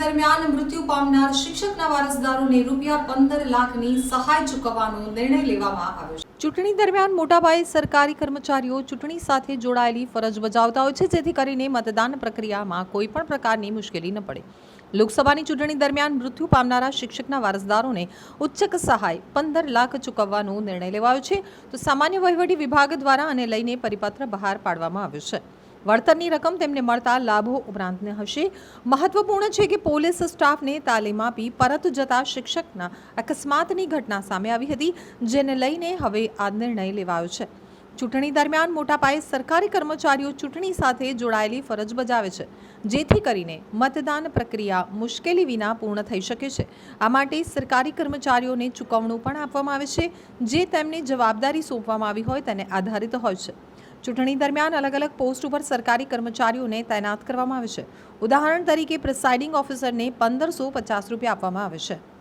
દરમિયાન મૃત્યુ પામનાર શિક્ષકના વારસદારોને રૂપિયા પંદર લાખની સહાય ચૂકવવાનો નિર્ણય લેવામાં આવ્યો છે. ચૂંટણી દરમિયાન મોટાપાયે સરકારી કર્મચારીઓ ચૂંટણી સાથે જોડાયેલી ફરજ બજાવતા હોય છે, જેથી કરીને મતદાન પ્રક્રિયામાં કોઈ પણ પ્રકારની મુશ્કેલી ન પડે. લોકસભાની ચૂંટણી દરમિયાન મૃત્યુ પામનારા શિક્ષકના વારસદારોને ઉચ્ચક સહાય પંદર લાખ ચૂકવવાનો નિર્ણય લેવાયો છે. તો સામાન્ય વહીવટી વિભાગ દ્વારા આને લઈને પરિપત્ર બહાર પાડવામાં આવ્યો છે. વળતરની રકમ તેમને મળતા લાભો ઉપરાંતને હશે. મહત્વપૂર્ણ છે કે પોલીસ સ્ટાફને તાલીમ આપી પરત જતા શિક્ષકના અકસ્માતની ઘટના સામે આવી હતી, જેને લઈને હવે આ નિર્ણય લેવાયો છે. ચૂંટણી દરમિયાન મોટા પાયે સરકારી કર્મચારીઓ ચૂંટણી સાથે જોડાયેલી ફરજ બજાવે છે, જેથી કરીને મતદાન પ્રક્રિયા મુશ્કેલી વિના પૂર્ણ થઈ શકે છે. આ માટે સરકારી કર્મચારીઓને ચૂકવણું પણ આપવામાં આવે છે, જે તેમને જવાબદારી સોંપવામાં આવી હોય તેને આધારિત હોય છે. ચૂંટણી દરમિયાન અલગ અલગ પોસ્ટ ઉપર સરકારી કર્મચારીઓને તૈનાત કરવામાં આવે છે. ઉદાહરણ તરીકે, પ્રિસાઇડિંગ ઓફિસરને પંદરસો પચાસ રૂપિયા આપવામાં આવે છે.